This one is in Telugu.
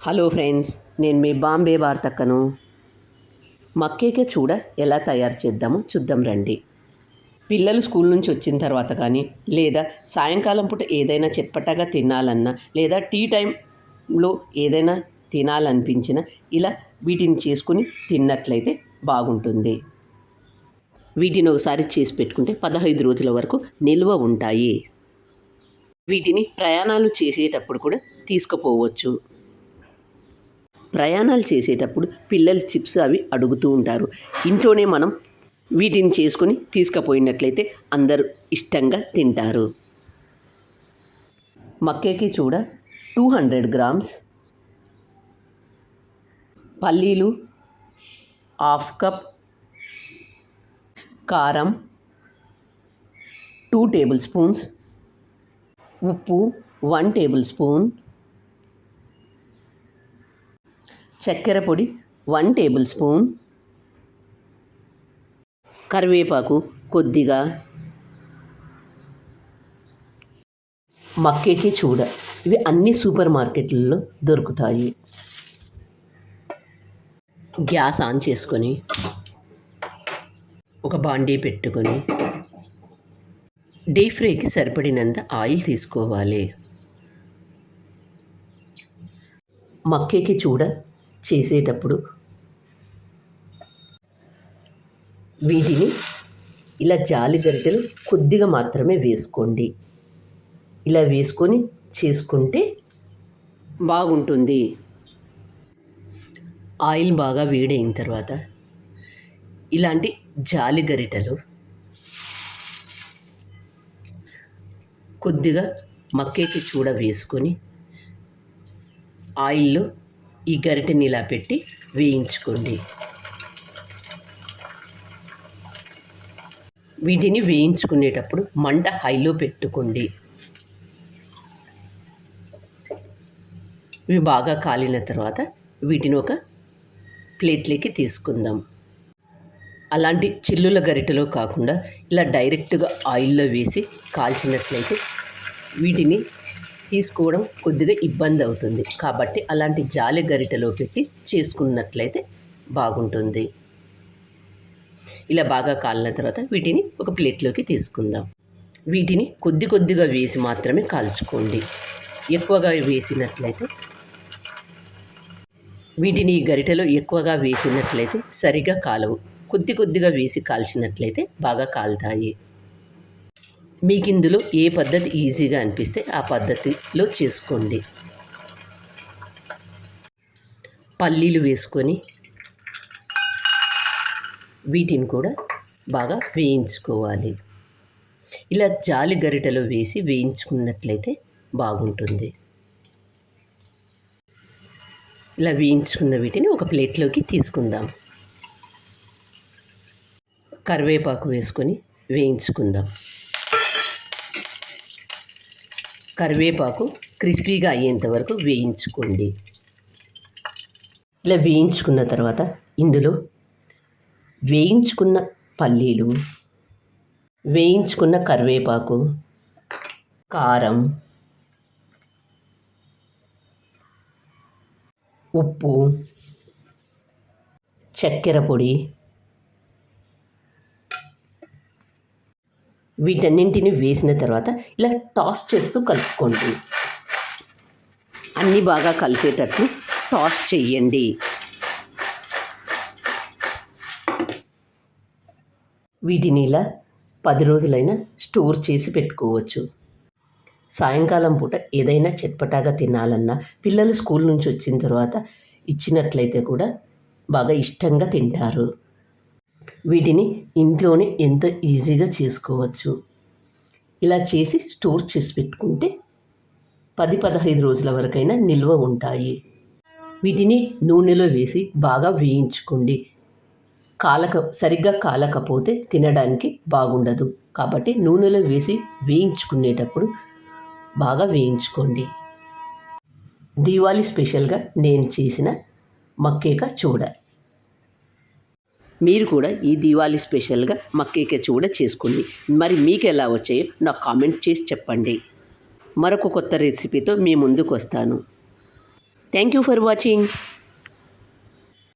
హలో ఫ్రెండ్స్ నేను మీ బాంబే వార్తక్కను. మక్కేకే చూడ ఎలా తయారు చేద్దామో చూద్దాం రండి. పిల్లలు స్కూల్ నుంచి వచ్చిన తర్వాత కానీ లేదా సాయంకాలం పూట ఏదైనా చట్పటాగా తినాలన్నా లేదా టీ టైంలో ఏదైనా తినాలనిపించినా ఇలా వీటిని చేసుకుని తిన్నట్లయితే బాగుంటుంది. వీటిని ఒకసారి చేసి పెట్టుకుంటే పదహైదు రోజుల వరకు నిల్వ ఉంటాయి. వీటిని ప్రయాణాలు చేసేటప్పుడు కూడా తీసుకుపోవచ్చు. ప్రయాణాలు చేసేటప్పుడు పిల్లలు చిప్స్ అవి అడుగుతూ ఉంటారు. ఇంట్లోనే మనం వీటిని చేసుకొని తీసుకుపోయినట్లయితే అందరూ ఇష్టంగా తింటారు. మక్కేకి చూడ టూ హండ్రెడ్ గ్రామ్స్. పల్లీలు హాఫ్ కప్. కారం టూ టేబుల్ స్పూన్స్. ఉప్పు వన్ టేబుల్ స్పూన్. చక్కెర పొడి వన్ టేబుల్ స్పూన్. కరివేపాకు కొద్దిగా. మక్కేకి చూడ. ఇవి అన్ని సూపర్ మార్కెట్లలో దొరుకుతాయి. గ్యాస్ ఆన్ చేసుకొని ఒక బాండీ పెట్టుకొని డీప్ ఫ్రైకి సరిపడినంత ఆయిల్ తీసుకోవాలి. మక్కేకి చూడ చేసేటప్పుడు వీటిని ఇలా జాలి గరిటెలు కొద్దిగా మాత్రమే వేసుకోండి. ఇలా వేసుకొని చేసుకుంటే బాగుంటుంది. ఆయిల్ బాగా వేడైన తర్వాత ఇలాంటి జాలి గరిటెలు కొద్దిగా మక్కేకి చూడ వేసుకొని ఆయిల్లో ఈ గరిటెని ఇలా పెట్టి వేయించుకోండి. వీటిని వేయించుకునేటప్పుడు మంట హైలో పెట్టుకోండి. ఇవి బాగా కాలిన తర్వాత వీటిని ఒక ప్లేట్లోకి తీసుకుందాం. అలాంటి చిల్లుల గరిటెలో కాకుండా ఇలా డైరెక్ట్గా ఆయిల్లో వేసి కాల్చినట్లయితే వీటిని తీసుకోవడం కొద్దిగా ఇబ్బంది అవుతుంది. కాబట్టి అలాంటి జాలి గరిటెలో పెట్టి చేసుకున్నట్లయితే బాగుంటుంది. ఇలా బాగా కాలిన తర్వాత వీటిని ఒక ప్లేట్లోకి తీసుకుందాం. వీటిని కొద్ది కొద్దిగా వేసి మాత్రమే కాల్చుకోండి. ఎక్కువగా వేసినట్లయితే వీటిని గరిటెలో ఎక్కువగా వేసినట్లయితే సరిగా కాలవు. కొద్ది కొద్దిగా వేసి కాల్చినట్లయితే బాగా కాలుతాయి. మీకు ఇందులో ఏ పద్ధతి ఈజీగా అనిపిస్తే ఆ పద్ధతిలో చేసుకోండి. పల్లీలు వేసుకొని వీటిని కూడా బాగా వేయించుకోవాలి. ఇలా జాలి గరిటెలో వేసి వేయించుకున్నట్లయితే బాగుంటుంది. ఇలా వేయించుకున్న వీటిని ఒక ప్లేట్లోకి తీసుకుందాం. కరివేపాకు వేసుకొని వేయించుకుందాం. కరివేపాకు క్రిస్పీగా అయ్యేంత వరకు వేయించుకోండి. ఇలా వేయించుకున్న తర్వాత ఇందులో వేయించుకున్న పల్లీలు వేయించుకున్న కరివేపాకు కారం ఉప్పు చక్కెర పొడి వీటన్నింటిని వేసిన తర్వాత ఇలా టాస్ చేస్తూ కలుపుకోండి. అన్నీ బాగా కలిసేటట్లు టాస్ చెయ్యండి. వీటిని ఇలా పది రోజులైనా స్టోర్ చేసి పెట్టుకోవచ్చు. సాయంకాలం పూట ఏదైనా చట్పటాగా తినాలన్నా పిల్లలు స్కూల్ నుంచి వచ్చిన తర్వాత ఇచ్చినట్లయితే కూడా బాగా ఇష్టంగా తింటారు. వీటిని ఇంట్లోనే ఎంత ఈజీగా చేసుకోవచ్చు. ఇలా చేసి స్టోర్ చేసి పెట్టుకుంటే పది పదహైదు రోజుల వరకైనా నిల్వ ఉంటాయి. వీటిని నూనెలో వేసి బాగా వేయించుకోండి. కాలక సరిగ్గా కాలకపోతే తినడానికి బాగుండదు. కాబట్టి నూనెలో వేసి వేయించుకునేటప్పుడు బాగా వేయించుకోండి. దీవాలి స్పెషల్గా నేను చేసిన మక్కేక చూడ. మీరు కూడా ఈ దీవాలి స్పెషల్గా మక్కేక కూడా చేసుకోండి. మరి మీకు ఎలా వచ్చాయో నాకు కామెంట్ చేసి చెప్పండి. మరొక కొత్త రెసిపీతో మీ ముందుకు వస్తాను. Thank you for watching.